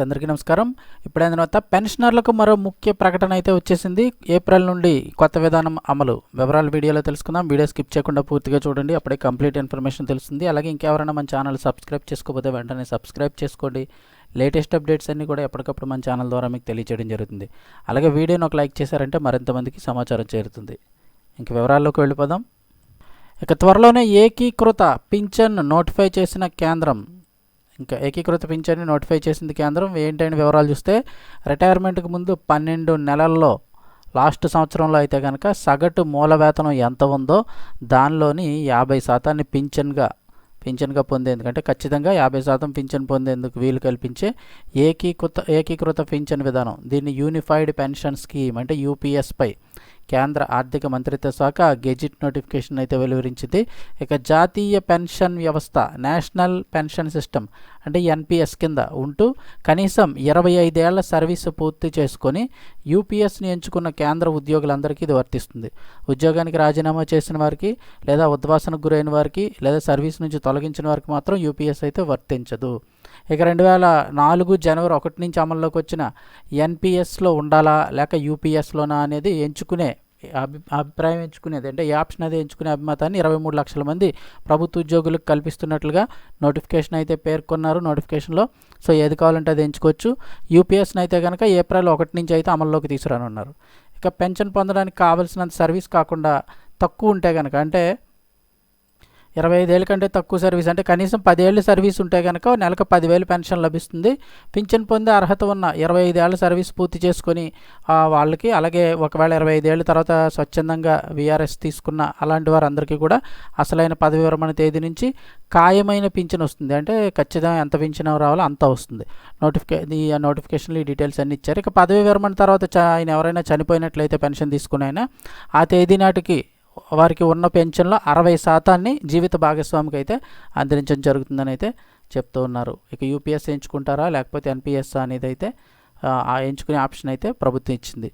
అందరికీ నమస్కారం. ఇప్పుడైన తర్వాత పెన్షనర్లకు మరో ముఖ్య ప్రకటన అయితే వచ్చేసింది. ఏప్రిల్ నుండి కొత్త విధానం అమలు. వివరాలు వీడియోలో తెలుసుకుందాం. వీడియో స్కిప్ చేయకుండా పూర్తిగా చూడండి. అప్పుడే కంప్లీట్ ఇన్ఫర్మేషన్ తెలుస్తుంది. అలాగే ఇంకెవరైనా మన ఛానల్ సబ్స్క్రైబ్ చేసుకోకపోతే వెంటనే సబ్స్క్రైబ్ చేసుకోండి. లేటెస్ట్ అప్డేట్స్ అన్నీ కూడా ఎప్పటికప్పుడు మన ఛానల్ ద్వారా మీకు తెలియజేయడం జరుగుతుంది. అలాగే వీడియోని ఒక లైక్ చేశారంటే మరింత మందికి సమాచారం చేరుతుంది. ఇంక వివరాల్లోకి వెళ్ళిపోదాం. ఇక త్వరలోనే ఏకీకృత పింఛన్ నోటిఫై చేసిన కేంద్రం ఇంకా ఏకీకృత పింఛన్ని నోటిఫై చేసింది కేంద్రం. ఏంటని వివరాలు చూస్తే రిటైర్మెంట్కి ముందు పన్నెండు నెలల్లో లాస్ట్ సంవత్సరంలో అయితే కనుక సగటు మూల వేతనం ఎంత ఉందో దానిలోని యాభై శాతాన్ని పింఛన్గా పింఛన్గా పొందేందుకు అంటే ఖచ్చితంగా యాభై శాతం పింఛన్ పొందేందుకు వీలు కల్పించే ఏకీకృత ఏకీకృత పింఛన్ విధానం. దీన్ని యూనిఫైడ్ పెన్షన్ స్కీమ్ అంటే యూపీఎస్పై కేంద్ర ఆర్థిక మంత్రిత్వ శాఖ గెజిట్ నోటిఫికేషన్ అయితే వెలువరించింది. ఇక జాతీయ పెన్షన్ వ్యవస్థ నేషనల్ పెన్షన్ సిస్టమ్ అంటే ఎన్పిఎస్ కింద ఉంటూ కనీసం ఇరవై ఐదేళ్ళ సర్వీసు పూర్తి చేసుకొని యూపీఎస్ని ఎంచుకున్న కేంద్ర ఉద్యోగులందరికీ ఇది వర్తిస్తుంది. ఉద్యోగానికి రాజీనామా చేసిన వారికి లేదా ఉద్వాసనకు గురైన వారికి లేదా సర్వీస్ నుంచి తొలగించిన వారికి మాత్రం యూపీఎస్ అయితే వర్తించదు. ఇక రెండు వేల నాలుగు జనవరి ఒకటి నుంచి అమల్లోకి వచ్చిన ఎన్పిఎస్లో ఉండాలా లేక యూపీఎస్లోనా అనేది ఎంచుకునే అభి అభిప్రాయం ఎంచుకునేది అంటే ఈ ఆప్షన్ అది ఎంచుకునే అభిమతాన్ని ఇరవై మూడు లక్షల మంది ప్రభుత్వ ఉద్యోగులకు కల్పిస్తున్నట్లుగా నోటిఫికేషన్ అయితే పేర్కొన్నారు నోటిఫికేషన్లో. సో ఏది కావాలంటే అది ఎంచుకోవచ్చు. యూపీఎస్ని అయితే కనుక ఏప్రిల్ ఒకటి నుంచి అయితే అమల్లోకి తీసుకురానున్నారు. ఇక పెన్షన్ పొందడానికి కావాల్సినంత సర్వీస్ కాకుండా తక్కువ ఉంటే కనుక అంటే ఇరవై ఐదేళ్ళ కంటే తక్కువ సర్వీస్. అంటే కనీసం పదేళ్ళు సర్వీస్ ఉంటే కనుక నెలకు పదివేలు పెన్షన్ లభిస్తుంది. పింఛన్ పొందే అర్హత ఉన్న ఇరవై ఐదేళ్ళ సర్వీస్ పూర్తి చేసుకొని వాళ్ళకి అలాగే ఒకవేళ ఇరవై ఐదేళ్ళ తర్వాత స్వచ్ఛందంగా విఆర్ఎస్ తీసుకున్న అలాంటి వారందరికీ కూడా అసలైన పదవి విరమణ తేదీ నుంచి ఖాయమైన పింఛన్ వస్తుంది. అంటే ఖచ్చితంగా ఎంత పింఛన్ రావాలో అంత వస్తుంది. నోటిఫికే ఈ నోటిఫికేషన్లు ఈ డీటెయిల్స్ అన్ని ఇచ్చారు. ఇక పదవి విరమణ తర్వాత ఆయన ఎవరైనా చనిపోయినట్లయితే పెన్షన్ తీసుకుని ఆ తేదీ నాటికి వారికి ఉన్న పెన్షన్లో అరవై శాతాన్ని జీవిత భాగస్వామికి అయితే అందించడం జరుగుతుందని అయితే చెప్తూ ఉన్నారు. ఇక యూపీఎస్ ఎంచుకుంటారా? లేకపోతే ఎన్పిఎస్ అనేది అయితే ఎంచుకునే ఆప్షన్ అయితే ప్రభుత్వం ఇచ్చింది.